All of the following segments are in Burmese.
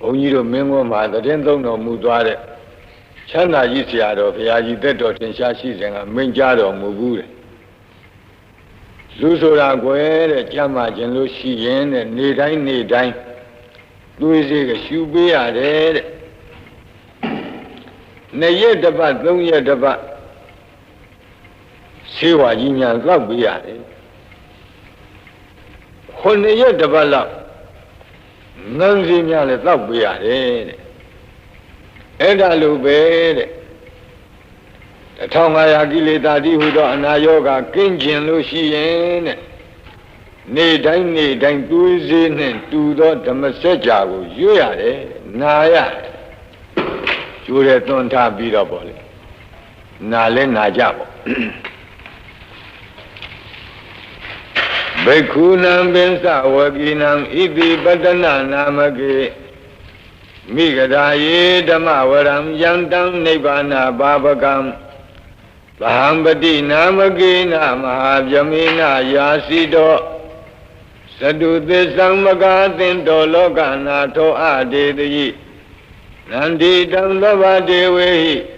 ဘုန်းကြီးတို့မင်းကွန်းမှာတည်င်းသုံးတော်မူသွားတဲ့ချမ်းသာကြီးဆရာတော်ဘုရားကြီးတက်တော်ထင်ရှားရှိစဉ်ကမိန့်ကြားတော်မူဘူးတဲ့လူဆိုတာကွယ်တဲ့ကြမ်းမှခြင်းလို့ရှိရင်တဲ့နေတိုင်းနေတိုင်းသွေးစေးကရှူပေးရတယ်တဲ့နှစ်ရက်တစ်ပတ်သုံးရက်တစ်ပတ်ဆေးဝါကြီးညာသောက်ပေးရတယ်ခုနှစ်ရက်တစ်ပတ်လောက် ငန်းစီများလည်းသောက်ပေးရတယ်တဲ့အဲ့ဒါလိုပဲတဲ့1500ကိလေသာတိဟုသောအနာယောဂကင်းကျင်လို့ရှိရင်တဲ့နေတိုင်းနေတိုင်းသွေးစေးနဲ့တူသောဓမ္မစကြာကိုရွတ်ရတယ်နာရတယ်ကျိုးတဲ့သွန်ထားပြီးတော့ပေါ့လေနာလဲနာကြပေါ့ ဘိက္ခုနံပင်စဝကိနံဣတိပတနာနာမကေမိဂရာယေဓမ္မဝရံယံတံနိဗ္ဗာနာဘာပကံသဟံပတိနာမကေနမဟာဗြမေနယာစီတောသတုသစ္ဆံမကာသင်တောလောကနာထောအဒေတိနန္ဒီတံသဗ္ဗဒေဝေဟိ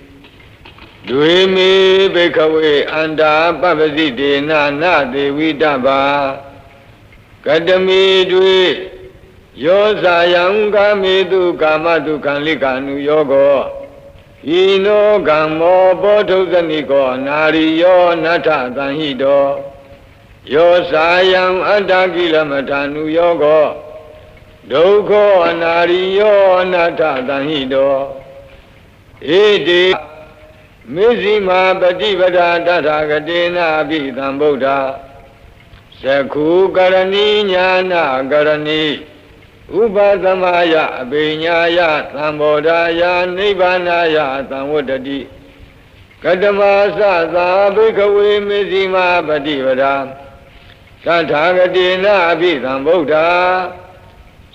ဒွေမေဘိခဝေအန္တာပပ္ပစိတေနနာသေဝိတ္တဘာကတမေတွေယောဇာယံကာမေတုကာမတုခံလိကာနုယောကောဤနောကံမောဘောထုဇနိကောနာရိယောနထသံဟိတောယောဇာယံအတ္တကိလမထာနုယောကောဒုက္ခအနာရိယောအနတ္ထသံဟိတောဣတိ မေဇိမာပฏิပဒာတထာဂတေနာပိသံဗုဒ္ဓသခုကရဏီညာနာကရဏီဥပသမယအဘိညာယသံဘောဓာယနိဗ္ဗာနာယသံဝတ္တတိကတမသသာဘိကဝေမေဇိမာပฏิပဒာတထာဂတေနာပိသံဗုဒ္ဓ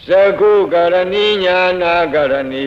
သကုကရဏီညာနာကရဏီ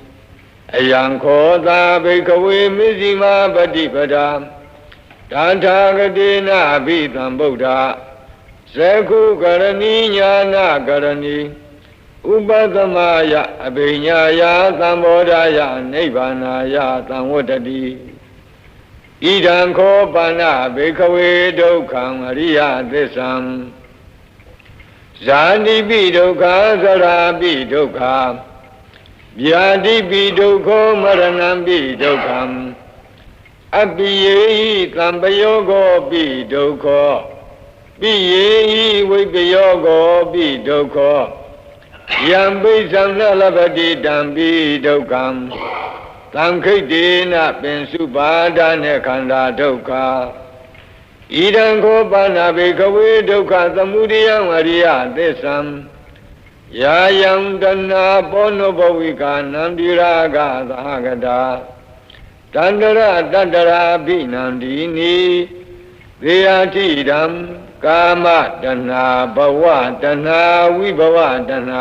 အယံခောသာဘိကဝေမစ္စည်းမပฏิပဒာတထာဂတိနာဘိသံဗုဒ္ဓဇခုကရဏီညာနာကရဏီဥပသမယအဘိညာယသံဘောဓာယနိဗ္ဗာနာယသံဝတ္တတိဣဒံခောပါဏဘေခဝေဒုက္ခံအရိယသစ္ဆံဇာတိပိဒုက္ခသရာပိဒုက္ခ ဗျာတိပိဒုက္ခမရဏံပိဒုက္ခံအပိယေဟိသံပယောကောပိဒုက္ခပိယေဟိဝိပယောကောပိဒုက္ခယံပိသံနလပတိတံပိဒုက္ခံသံခိတ်တေနပင်စုပါဒနဲ့ခန္ဓာဒုက္ခဣဒံခောပါဏဘေကဝေဒုက္ခသမုဒယံအရိယသစ္ဆံ ယာယံတနာပောနုဘဝိကာနန္တိရာဂသဟဂတာတန္တရတတ္တရာဘိနန္ဒီနီသေယတိဓမ္ကာမတဏဘဝတဏဝိဘဝတဏ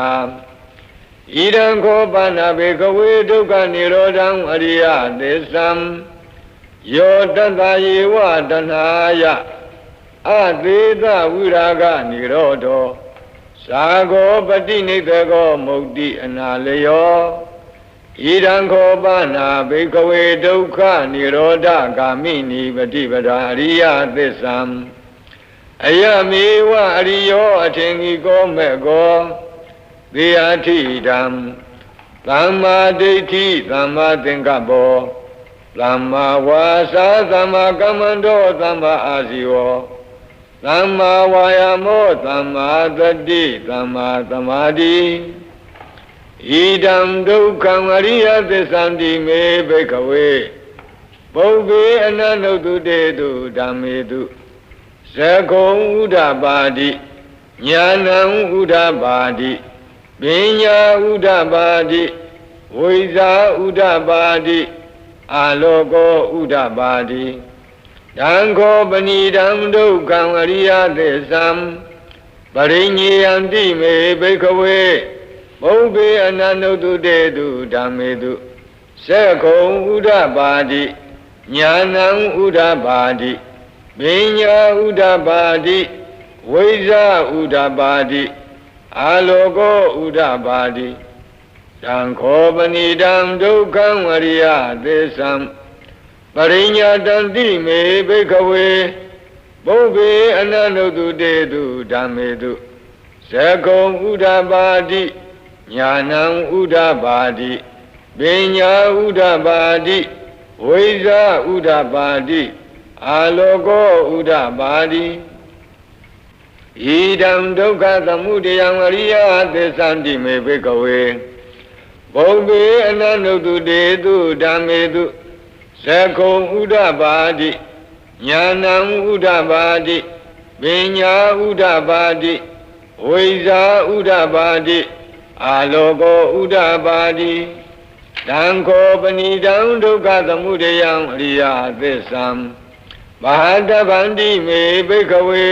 ဣဒံခောပါဏဘေကဝေဒုက္ခនិရောဓံအရိယသစ္ဆံယောတတ္တယေဝတဏယအသေးသဝိရာဂនិရောဓော သာဂောပတိနိတကော မုတ်တိအနာလယောဣဒံခောပါဏဘိကဝေဒုက္ခនិရောဓဂာမိနိပฏิပဒါအရိယသစ္ဆံအယမေဝအရိယောအထင်ကြီးကောမဲ့ကောသေယထိတံသမ္မာဒိဋ္ဌိသမ္မာသင်္ကပ္ပောသမ္မာဝါစာသမ္မာကမ္မန္တောသမ္မာအာဇီဝ သမ္မာဝါယာမောသမ္မာသတိသမ္မာသမာဓိဣဒံဒုက္ခံအရိယသစ္ဆန္တိမေဘိကဝေပုဗ္ဗေအနန္တုတေတုဓမ္မေတုဇကုံဥဒ္ဓပါတိညာဏံဥဒ္ဓပါတိပညာဥဒ္ဓပါတိဝိဇာဥဒ္ဓပါတိအာလောကောဥဒ္ဓပါတိ တံခောပဏိတံဒုက္ခံအရိယသစ္ဆံပရိညေယံတိမေဘိခဝေဘုဗ္ဗေအနန္တုတေတုဓမ္မေတုစေခုံဥဒ္ဓပါတိညာဏံဥဒ္ဓပါတိပညာဥဒ္ဓပါတိဝိဇာဥဒ္ဓပါတိအာလောကောဥဒ္ဓပါတိတံခောပဏိတံဒုက္ခံဝရိယသစ္ဆံ ပရိညာတံတိမေဘိခဝေဘုဗ္ဗေအနန္တုတေတုဓမ္မေတုဇကုံဥဒ္ဓပါတိညာဏံဥဒ္ဓပါတိပညာဥဒ္ဓပါတိဝိဇာဥဒ္ဓပါတိအာလောကောဥဒ္ဓပါတိဣဒံဒုက္ခသမုဒယံအရိယသစ္ဆန္တိမေဘိကဝေဘုံဘေအနန္တုတေတုဓမ္မေတု သကုံဥဒ္ဓပါတိညာဏံဥဒ္ဓပါတိပညာဥဒ္ဓပါတိဝိဇာဥဒ္ဓပါတိအာလောကောဥဒ္ဓပါတိတံခောပဏိတံဒုက္ခသမုဒယံအရိယသစ္ဆံဘာတဗန္တိမေဘိခဝေ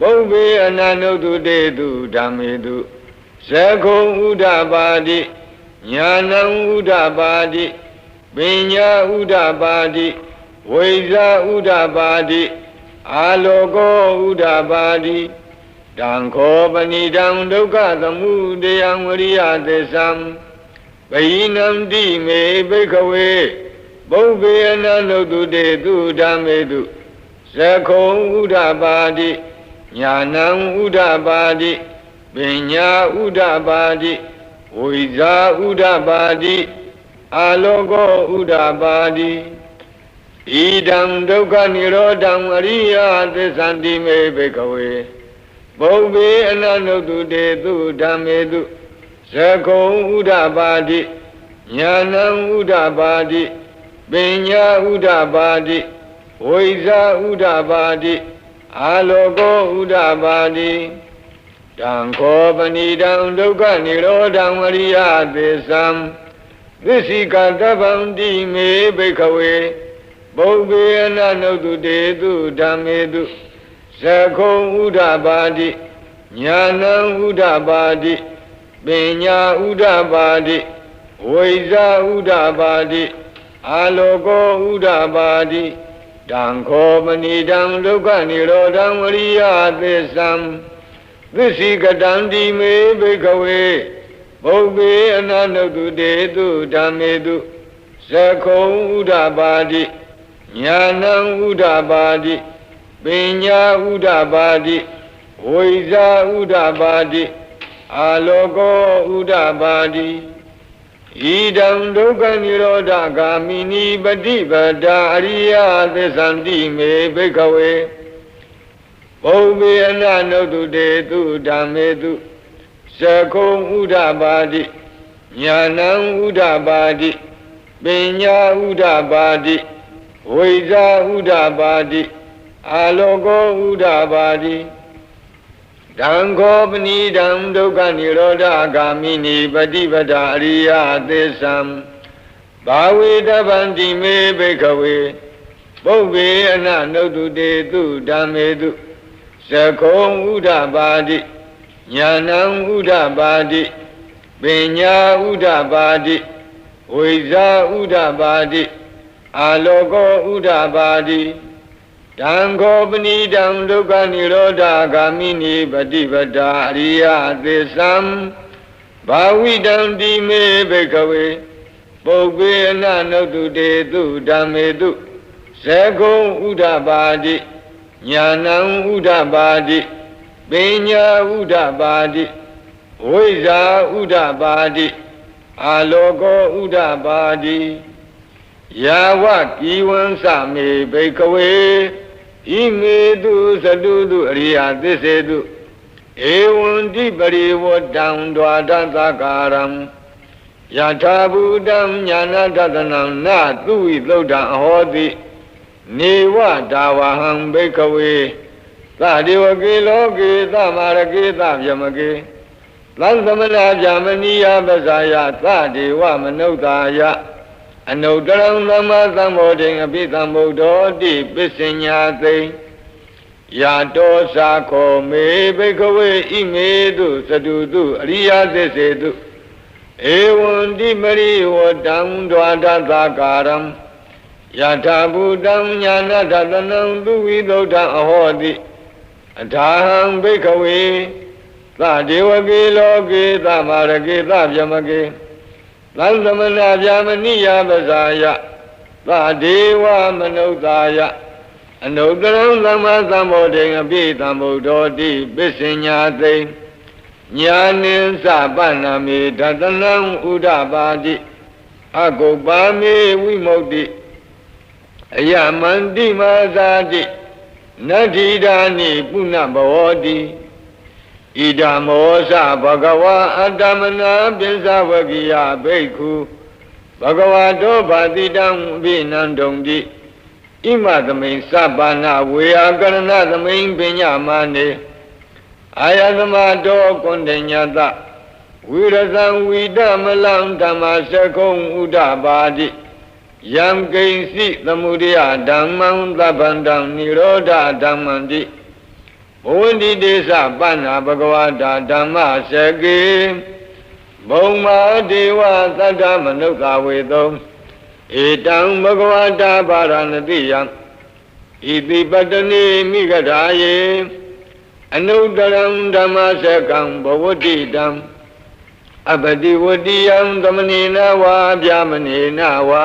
ဘုဗ္ဗေအနန္တုတေတုဓမ္မေတုဇကုံဥဒ္ဓပါတိညာဏံဥဒ္ဓပါတိ ပညာဥဒ္ဓပါတိဝိဇာဥဒ္ဓပါတိအာလောကောဥဒ္ဓပါတိတံခောပဏိတံဒုက္ခသမုဒယံဝရိယသစ္ဆံဘိနံတိမေဘိခဝေဘုဗ္ဗေအနန္တုတေတုဓမ္မေတုဇခုံဥဒ္ဓပါတိညာဏံဥဒ္ဓပါတိပညာဥဒ္ဓပါတိဝိဇာဥဒ္ဓပါတိ အာလောကောဥဒ္ဓပါတိဣဒံဒုက္ခនិရောဓံအရိယသစ္ဆန္တိမေဘိကဝေဘုံဘေအနန္တုတေတုဓမ္မေတုဇကုံဥဒ္ဓပါတိညာဏံဥဒ္ဓပါတိပညာဥဒ္ဓပါတိဝိဇာဥဒ္ဓပါတိအာလောကောဥဒ္ဓပါတိတံခောပဏိတံဒုက္ခនិရောဓံအရိယသစ္ဆံ သစ္စိကတဗံတိမေဘိခဝေဘုဗ္ဗေအနနုတုတေတုဓမ္မေတုဇခုံဥဒ္ဓပါတိညာဏံဥဒ္ဓပါတိပညာဥဒ္ဓပါတိဝိဇာဥဒ္ဓပါတိအာလောကောဥဒ္ဓပါတိတံခောမဏိတံဒုက္ခនិရောဓံဝရိယသစ္ဆံသစ္စိကတံတိမေဘိကဝေ ဘုဗ္ဗေအနန္တုတေတုဓမ္မေတုဇခုံဥဒ္ဓပါတိညာဏံဥဒ္ဓပါတိပညာဥဒ္ဓပါတိဝိဇာဥဒ္ဓပါတိအာလောကောဥဒ္ဓပါတိဣဒံဒုက္ခនិရောဓဂာမိနိပฏิပဒါအရိယသစ္ဆန္တိမေဘိခဝေဘုံမေအနနုတုတေတုဓမ္မေတု သကုံဥဒ္ဓပါတိညာဏံဥဒ္ဓပါတိပညာဥဒ္ဓပါတိဝိဇာဥဒ္ဓပါတိအာလောကောဥဒ္ဓပါတိတံခောပဏိတံဒုက္ခនិရောဓဂာမိနိပฏิပဒအရိယသစ္ဆံဘာဝေတဗန္တိမေဘိခဝေပုဗ္ဗေအနနုတုတေတုဓမ္မေတုသကုံဥဒ္ဓပါတိ ညာဏံဥဒ္ဓပါတိပညာဥဒ္ဓပါတိဝိဇာဥဒ္ဓပါတိအာလောကောဥဒ္ဓပါတိတံခောပဏိတံဒုက္ခនិရောဓဂာမိနိပฏิပဒါအရိယသစ္ဆံဘာဝိတံတိမေဘိကဝေပုပ္ပေအနနုတုတေတုဓမ္မေတုဇကုံဥဒ္ဓပါတိညာဏံဥဒ္ဓပါတိ ပညာဥဒ္ဓပါတိဝိဇာဥဒ္ဓပါတိအာလောကောဥဒ္ဓပါတိဣယာဝကိဝံစမေဘိကဝေဣမေတုသတုတုအရိယသစ္စေတုဧဝံတိပရိဝတံဒွါဒသကာရံယထာဘူတံညာနာတတနံနသူဝိသုဒ္ဓံအဟောတိနေဝဒါဝဟံဘိကဝေ သဒေဝကေလောကေသမာရကေသဗျမကေသံသမနာဗျမနိယပဇာယသဒေဝမနုဿာယအနုတရံသမ္မာသမ္ဗောဓိအပိသမ္ဗုဒ္ဓောတိပစ္စညာသိယာတောစာခောမေဘိကဝေဣမေတုသတုတုအရိယသစ္စေတုဧဝံတိမရိဝတံဒွါဒသကာရံယထာဘူတံညာနာတတနံသူဝိသုဒ္ဓအဟောတိ အထာဟံဘိကဝေသဒေဝကေလောကေသမာရကေသဗျမကေသံသမနာဗျာမနိယပဇာယသဒေဝမနုဿာယအနုတ္တရံသမ္မာသမ္ဗောဓိအပိသမ္ဗုဒ္ဓောတိပစ္စညာသိညာနိသပနာမေဓတနံဥဒပါတိအကုပ္ပါမေဝိမု ക്തി အယမန္တိမာသာတိ နတ္ထိဒာနိပုဏ္ဏဘောတိဣဒမောသဘဂဝါအတ္တမနာပိစ္ဆဝကိယဘိက္ခုဘဂဝါတောဗာတိတံအဘိနန္တုံတိဣမသမိန်စပါဏဝေယကရဏသမိန်ပညာမနေအာယသမတောကွန်တညတဝိရဇံဝိဒမလံဓမ္မစကုံဥဒပါတိ ယံကိဉ္စီသမုဒယဓမ္မံသဗ္ဗန္တံនិရောဓဓမ္မံတိဘဝန္တိတေသပဏ္ဏဘဂဝတာဓမ္မစကေဘုံမာဒေဝသတ္တမနုဿဝေသုံဧတံဘဂဝတာပါရဏတိယံဣတိပတနေမိဂရာယေအနုတရံဓမ္မစကံဘဝတိတံအပတိဝတိယံသမဏေနဝါဗျာမဏေနဝါ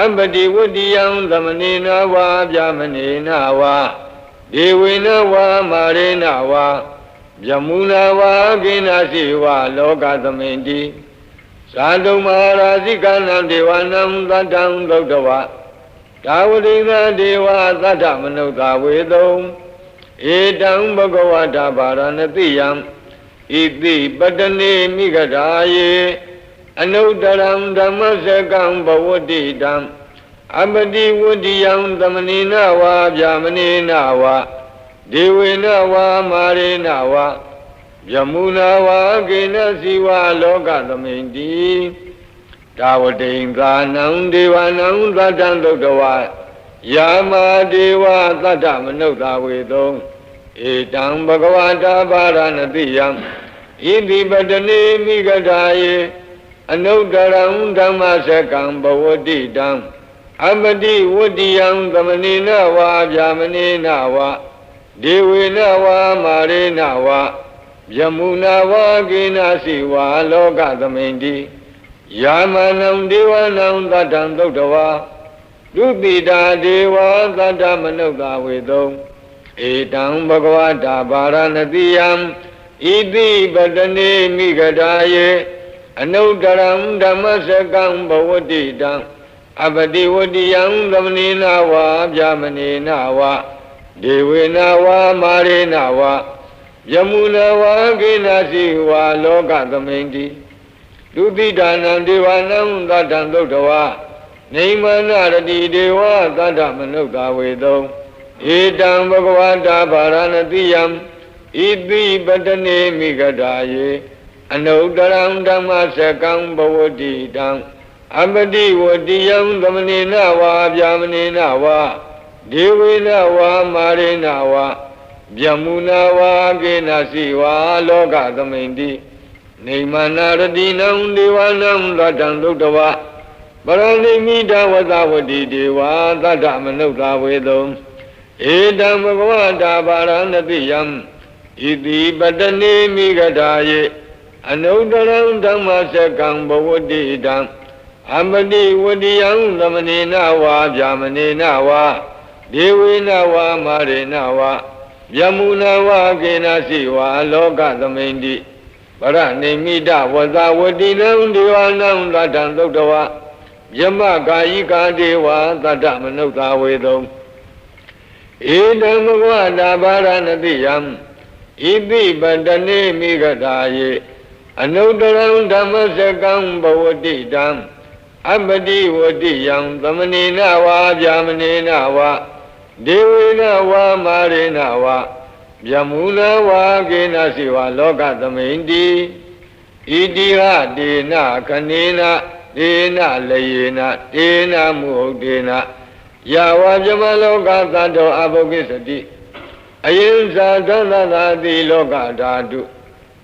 အပတိဝတ္တိယံသမဏေနဝါဗျာမဏေနဝါဒေဝေနဝါမာရေနဝါယမုနာဝါကိနာစီဝါလောကသမိန်တိသာတုမဟာရာဇိကနံဒေဝနံသတ္တံသုတ်တဝဒါဝတိနာဒေဝသတ္တမနုဿဝေသုံဧတံဘဂဝတာဗာရဏတိယံဣတိပတနေမိဂရာယေ အနုတရံဓမ္မစကံဘဝတိတံအပတိဝတ္တိယံသမဏိနဝါဗျာမဏိနဝါဒေဝေနဝါမာရေနဝါယမုနာဝါကိနစီဝါလောကသမိန်တိဒါဝတိန်သာနံဒေဝနံသတ္တံသုတ်တဝါယာမဒေဝသတ္တမနုဿဝေသုံဧတံဘဂဝတာပါရဏတိယံဣတိပတနေမိဂတာယေ အနုတ္တရံဓမ္မစကံဘဝတိတံအပတိဝတ္တိယံသမဏေနဝါဗျာမဏေနဝါဒေဝေနဝါမာရေနဝါယမုနာဝါကိနာစီဝါလောကသမိန်တိယာမနံဒေဝနံသတ္တံသုတ်တဝါဒုတိတာဒေဝသတ္တမနုဿဝေသုံဧတံဘဂဝတာဗာရဏတိယံဣတိပတနေမိဂဒါယေ အနုတရံဓမ္မစကံဘဝတိတံအပတိဝတိယံသမဏေနဝါဗျာမဏေနဝါဒေဝေနဝါမာရေနဝါယမုနဝါကိနာစီဝါလောကသမိန်တိဒုတိဒါနံဒေဝနံသတ္တံသုတ်တဝါနေမနာရတိဒေဝသတ္တမနုဿဝေသုံဧတံဘဂဝတာဗာရဏတိယံဣတိပတနေမိဂတာယေ အနုတရံဓမ္မစကံဘဝတိတံအပတိဝတိယံသမဏေနဝါဗျာမဏေနဝါဒေဝေနဝါမာရေနဝါဗျမုနာဝါကေနစီဝါလောကသမိန်တိနေမနာရတိနံဒေဝနံသတ္တံသုတ်တဝါပရဏိမိတဝသဝတိဒေဝသတ္တမနုဿဝေသုံဧတံဘဂဝတာပါရဏတိယံဣတိပတနေမိဂတာယေ အနုတရံဓမ္မစကံဘဝတိတံအမတိဝတိယံသမနေနဝါဗျာမနေနဝါဒေဝေနဝါမာရေနဝါယမုနာဝကေနစီဝါလောကသမိန်တိပရဏိမိတဝဇဝတိနံဒေဝနံသတ္တံသုတ်တဝယမကာယိကာဒေဝသတ္တမနုဿာဝေတုံဧတံဘဂဝတာဘာရဏတိယံဣတိပတနေမိဂတာယေ အနုတရံဓမ္မစကံဘဝတိတံအပတိဝတိယံသမဏေနဝါဗျာမနေနဝါဒေဝေနဝါမာရေနဝါဗျမူနဝါကေနစီဝါလောကသမိန်တိဣတိဟဒေနခနေနဒေနလယေနဒေနမုဟုတ်ဒေနယဝဗျမလောကသတ္တောအဘုကိစတိအယင်ဇာသန္တသာတိလောကဓာတု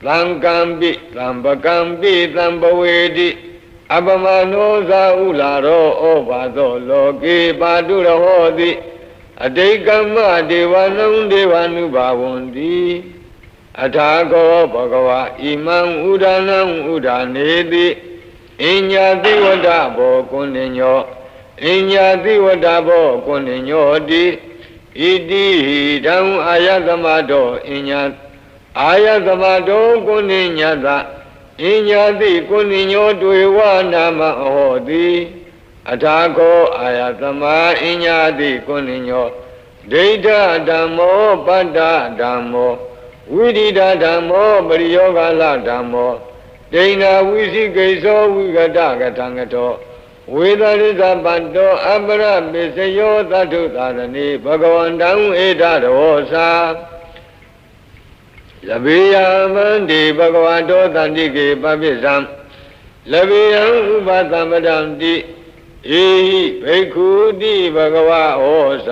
သံကံပိသံပကံပိသံပဝေတိအပမနောဇာဥလာရောဩဘာသောလောကေပါတုရဟောတိအတိတ်ကမ္မဒေဝနံဒေဝ ानु ဘာဝန္တိအထာကောဘဂဝါဣမံဥဒနံဥဒနေတိအညာတိဝဒဘောကုဏ္ဏညောအညာတိဝဒဘောကုဏ္ဏညောတိဣတိဟိတံအာယသမတောအညာ အာယသမတောကုဏ္ဏညတအညာတိကုဏ္ဏညောတွေဝနာမဟောတိအထာကောအာယသမအညာတိကုဏ္ဏညောဒိဋ္ဌဓမ္မောပတ္တဓမ္မောဝိရိဒဓမ္မောပရိယောဂလဓမ္မောဒိဏဝိသိကိသောဝိကတကထံကတောဝေဒရိသပတ္တောအပရပိစယောသတ္ထုသာရဏိဘဂဝန္တံဧတရောသာ လဘေယမန္တိဘဂဝတောတန္တိကေပပိသံလဘေယံဥပသမတံတိဧဟိဘိက္ခုတိဘဂဝဟောသ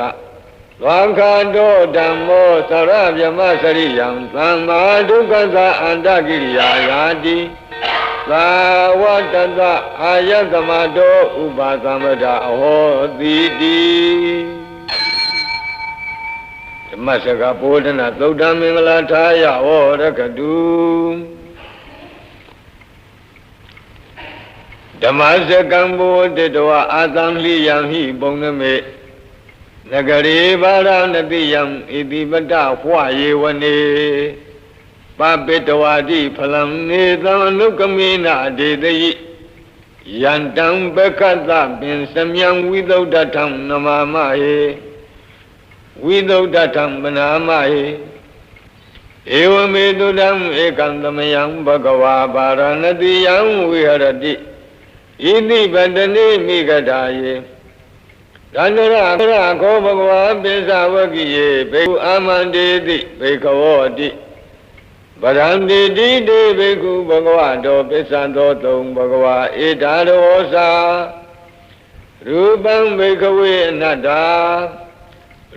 ဝံခန္တောဓမ္မောသရဗျမစရိယံသမ္မာဒုက္ခသာအန္တကိရိယာယာတိသာဝတ္တအာယသမတောဥပါသမတအဟောတိတိဓ မ္မစကဘောဓနာသုတ်တမင်္ဂလာထာယဟောရကတုဓမ္မစကံဘောတတဝအာသံလိယံဟိပုံနမေနဂရေဘာရဏတိယံဣတိပတဟွယေဝနေပပိတဝတိဖလံနေသံအနုကမေနဒေတယိယန္တံပက္ခတပင်စမြံဝိသုဒ္ဓထံနမမဟေ ဝိသုဒ္ဓထံမနာမဟိဧဝမေတုတံဧကံသမယံဘဂဝါပါရဏတိယံဝိဟရတိဣတိပတနေမိဂတာယေဒန္တရခရခောဘဂဝါပိသဝကိယေဘေကုအာမန္တေတိဘေကဝောတိဗရံတိတိတေဘေကုဘဂဝါတောပိသံသောတုံဘဂဝါဧတာရောသာရူပံဘေကဝေအနတ္တာ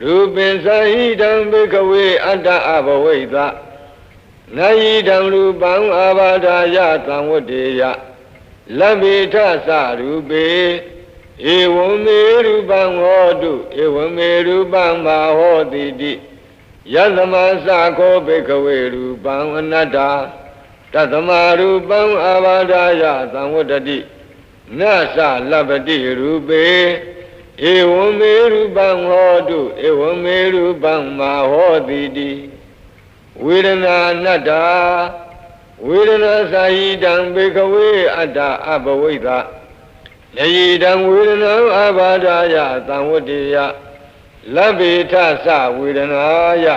ရူပင်သဟိတံဘိကဝေအတ္တအဘဝိသနာယိတံရူပံအာဘာဒာယသံဝတ္တေယလဗ္ဗေထသရူပေဧဝံမေရူပံဟောတုဧဝံမေရူပံမာဟောတိတိယသမသခောဘိကဝေရူပံအနတ္တတသမရူပံအာဘာဒာယသံဝတ္တိနသလဗ္ဗတိရူပေ ဧဝံမေရူပံဟောတုဧဝံမေရူပံမာဟောတိတိဝေဒနာနတ္တာဝေဒနာသာယိတံဘေကဝေအတ္တအဘဝိသလေယိတံဝေဒနာအဘာဒာယသံဝတ္တေယလဗ္ဗေထသဝေဒနာယ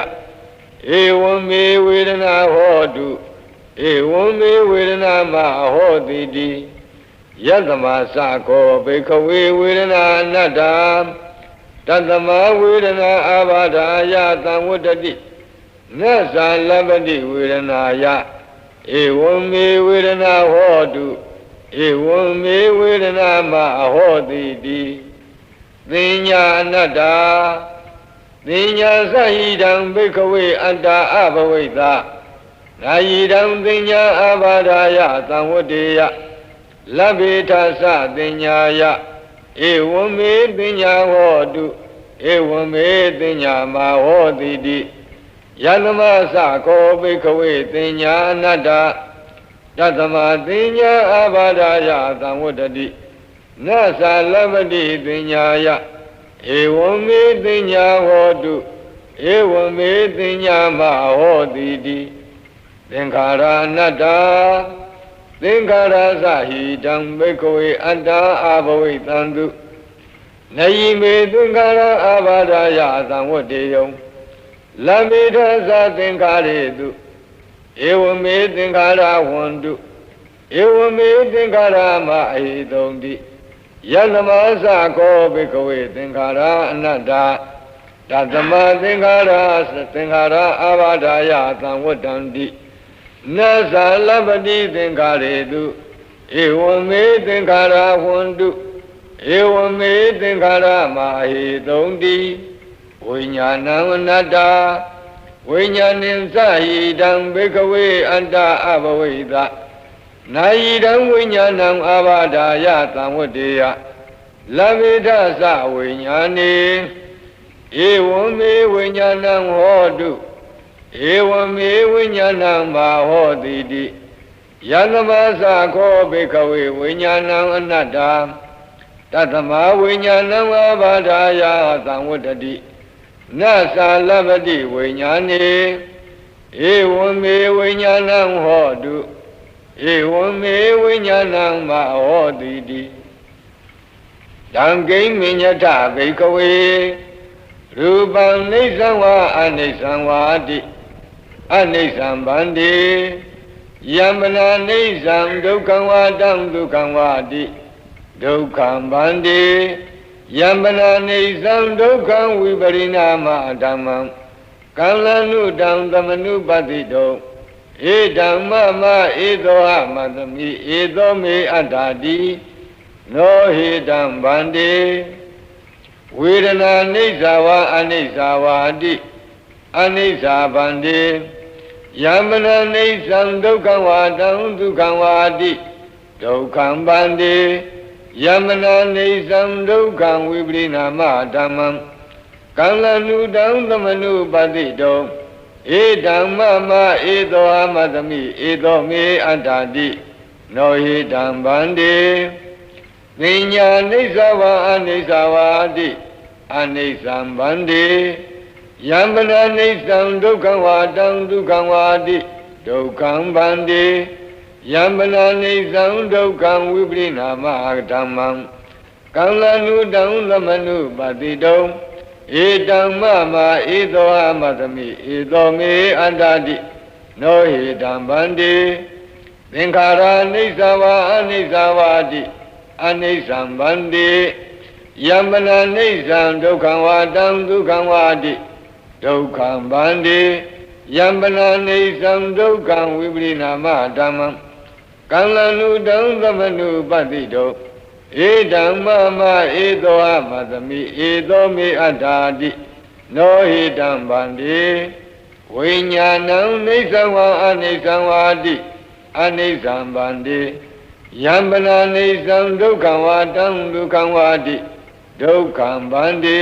ဧဝံမေဝေဒနာဟောတုဧဝံမေဝေဒနာမဟောတိတိ ယသမသကောဘေခဝေဝေဒနာအနတ္တာတသမဝေဒနာအာဘာဒာယသံဝတ္တိနသလပတိဝေဒနာယဧဝံမေဝေဒနာဟောတုဧဝံမေဝေဒနာမအဟောတိတိသင်ညာအနတ္တာသင်ညာသဟိတံဘိခဝေအတ္တာအဘဝိသနာယိတံသင်ညာအာဘာဒာယသံဝတ္တေယ လဗ္ဗေထသတင်ညာယဧဝံမေပညာဟောတုဧဝံမေတင်ညာမဟောတိတိယသမသခောဘိခဝေတင်ညာအနတ္တတသမတင်ညာအဘာဒာယသံဝတ္တတိနသလပတိတင်ညာယဧဝံမေတင်ညာဟောတုဧဝံမေတင်ညာမဟောတိတိသင်္ခါရအနတ္တ သင်္ခါရသဟိတံဘိခဝေအတ္တအဘဝိတံတုနယိမေသင်္ခါရအဘာဒာယသံဝတ္တေယံလမေထသသင်္ခါရေတုဧဝမေသင်္ခါရဝန္တုဧဝမေသင်္ခါရမအဟိတုံတိယသမသခောဘိကဝေသင်္ခါရအနတ္တတသမသင်္ခါရသင်္ခါရအာဘာဒာယသံဝတ္တံတိ နသလပတိသင်္ခါရေတုဧဝမေသင်္ခါရဝန္တုဧဝမေသင်္ခါရမအဟိတုံတိဝိညာဏံအနတ္တဝိညာဏင်သဟိတံဘေကဝေအတ္တအဘဝိတနာယိတံဝိညာဏံအာဘာဒာယသံဝတ္တေယလဗေဒသဝိညာဏေဧဝံမေဝိညာဏံဟောတု ဧဝံမေဝိညာဏံဘာဟောတိတိယသမသခောဘေကဝေဝိညာဏံအနတ္တတသမဝိညာဏံအာဘာဒာယသံဝတ္တိနသာလပတိဝိညာဏေဧဝံမေဝိညာဏံဟောတုဧဝံမေဝိညာဏံမဟောတိတိတံကိမညထဘိကဝေရူပံနေသံဝါအနိသံဝါတိ အနိသံဗန္တိယမနာနေသံဒုက္ခံဝါတံဒုက္ခံဝါတိဒုက္ခံဗန္တိယမနာနေသံဒုက္ခံဝိပရိနာမဓမ္မံကံလနုတံသမနုပတိတောဧဓမ္မမဧသောဟမသမိဧသောမေအတ္တာတိနောဟိတံဗန္တိဝေဒနာအိဋ္ဌာဝအနိစ္စဝါတိအနိစ္စဗန္တိ ယမနာအိဋ္ဌံဒုက္ခဝါတံဒုက္ခဝါတိဒုက္ခံဗန္တိယမနာနေသံဒုက္ခံဝိပရိနာမဓမ္မံကံလနုတံသမနုပတိတောဧဓမ္မမဧသောအမသမိဧသောမေအတ္တာတိနောဟိတံဗန္တိပညာနိစ္စဝါအနိစ္စဝါတိအနိစ္စံဗန္တိ ယမနာနိစ္စံဒုက္ခဝါတံဒုက္ခဝါတိဒုက္ခံဗန္တိယံပနာနေသံဒုက္ခံဝိပရိနာမဓမ္မံကံလနုတံသမနုပတိတုံဧတံမမဧသောအမသမိဧသောမေအန္တာတိနောဟိတံဗန္တိသင်္ခါရအိဋ္ဌဝါအနိစ္စဝါတိအနိစ္စံဗန္တိယမနာအိဋ္ဌံဒုက္ခံဝါတံဒုက္ခံဝါတိ ဒုက္ခံဗန္တိယမနာအိဋ္ဌံဒုက္ခံဝိပရိနာမဓမ္မံကံလနုတံသမနုပတိတောဧဓမ္မမဧသောအမသမိဧသောမေအတ္တာတိနောဟိတံဗန္တိဝိညာဏံနေသံဝါအနိသံဝါတိအနိသံဗန္တိယံပနာနေသံဒုက္ခံဝါတံဒုက္ခံဝါတိဒုက္ခံဗန္တိ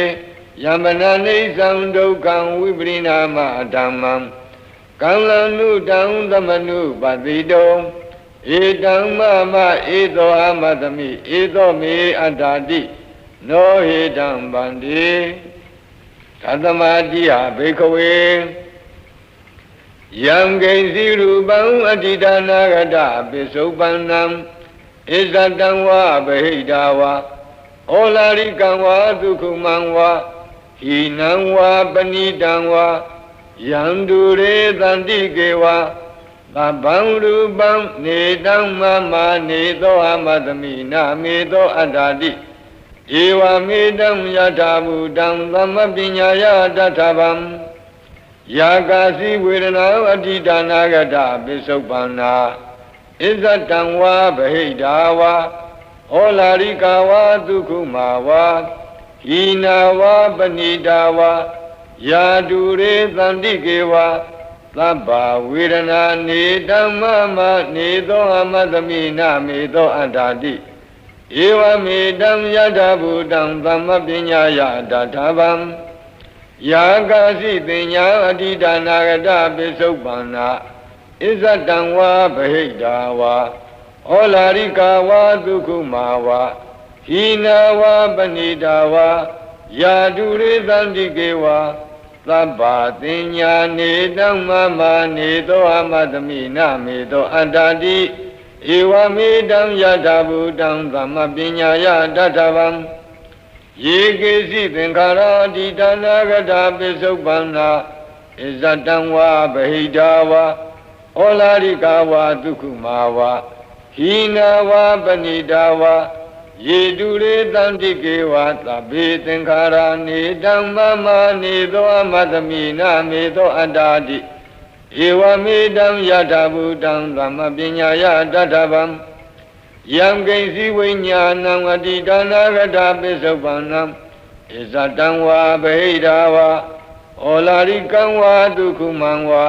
ယံပနာနေသံဒုက္ခံဝိပရိနာမဓမ္မံကံလနုတံသမနုပတိတောဧတံမမဧသောအမသမိဧသောမေအတ္တာတိနောဟေတံဗန္တိသတ္တမတိဟဘေခဝေယံဂိစီရူပံအတ္တိတနာဂတပိစုပန္နံဣဇတံဝဗဟိတာဝဩလာရိကံဝဒုက္ခမံဝ ဟိနံဝပဏိတံဝယံဒုရေတန္တိကေဝသဗ္ဗံရူပံနေတံမမနေသောအမသမိနာမေသောအတ္တာတိဧဝမေတံယထာဘူတံသမပညာယတထဗံယာကာစီဝေဒနာအဋ္ဌိဒါနာဂတပိစုပန္နာဣဇတံဝါဗဟိတာဝါဩလာရိကာဝါဒုက္ခမာဝါ ဟိနာဝါပဏိတာဝါယာတုရေသန္တိကေဝါသဗ္ဗဝေဒနာနေဓမ္မမနေသောအမသမိနာမေသောအတ္တာတိဧဧဝမေတံယထာဘူတံသမ္မပညာယတထာဗံယာကာစီတင်ညာအတိဒါနာဂတပိစုပ္ပန္နာဣဇတံဝါဗဟိတာဝါဩလာရိကာဝါဒုက္ခမာဝါ ဟိနာဝါပဏိတာဝါယာတုရေသန္တိကေဝါသဗ္ဗတင်ညာနေတံမမနေသောအမတမိနမေသောအတ္တတိဧဝမေတံယထာဘူတံသမ္မပညာယတထဗံယေကေစီသင်္ခါရတိတနာဂတာပိစုပ္ပန္နာဣဇတံဝါဗဟိတာဝါဩလာရိကာဝါဒုက္ခမာဝါဟိနာဝါပဏိတာဝါ ယေတုရေတံတိကေဝါသဗ္ဗေသင်္ခါရနေတံမမနေသောအမတမိနာမေသောအတ္တာတိဧဝမေတံယထာဘူတံသမ္မပညာယတထဗံယံကိဉ္စီဝိညာဏံအတိဒါနာဂတာပိစုပ္ပန္နံဣဇတံဝါဗဟိတာဝါဩလာရိကံဝါဒုက္ခမံဝါ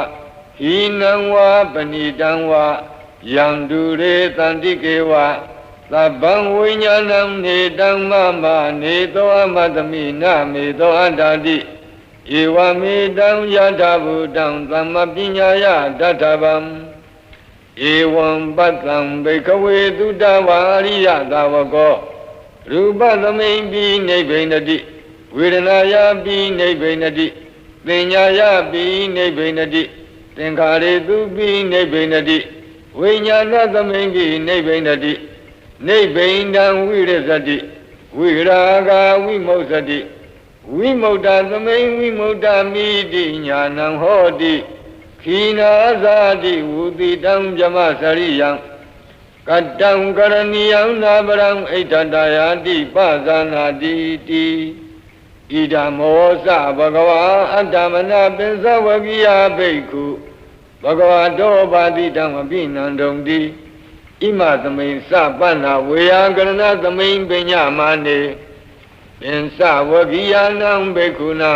ဟိနံဝါပဏိတံဝါယံတုရေတန္တိကေဝါ သဗ္ဗံဝိညာဏံနေတံမမနေသောအမတမိနမေသောအတ္တတိဧဝမေတံယထာဘူတံသမ္မပညာယတထဗံဧဝံပတ္တံဘိကဝေတုတဝါရိယသာဝကောရူပသမိန်ပိနိဗ္ဗိနတိဝေဒနာယပိနိဗ္ဗိနတိသင်ညာယပိနိဗ္ဗိနတိသင်္ခါရေတုပိနိဗ္ဗိနတိဝိညာဏသမိန်ပိနိဗ္ဗိနတိ နိဗ္ဗိန္ဒံဝိရဇတိဝိရာဂဝိမု ద్ధ တိဝိမု ద్ధ သမိန်ဝိမု ద్ధ မိတိညာဏံဟောတိခိနာဇာတိဝုတိတံဇမစရိယံကတံကရဏီယံနာပရံဣဒ္ဓတယာတိပဇာနာတိတိဣဒမောစဘဂဝါအတ္တမနာပင်စဝကိယဘိက္ခုဘဂဝါတောပါတိဓမ္မပိဏ္ဏံတုံတိ ဣမသမိန်စပန္နာဝေယကရဏသမိန်ပညာမာနေပင်စဝကိယနံဘေခုနံ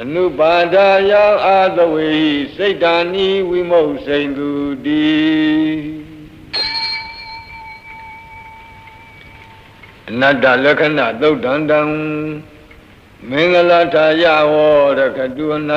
အနုပါဒာယအာသဝေဟိစိတ်တာနိဝိမုတ်စိန်သူတိအနတ္တလက္ခဏသုတ်တံတံမင်္ဂလာထာယဝရကတုအနတ္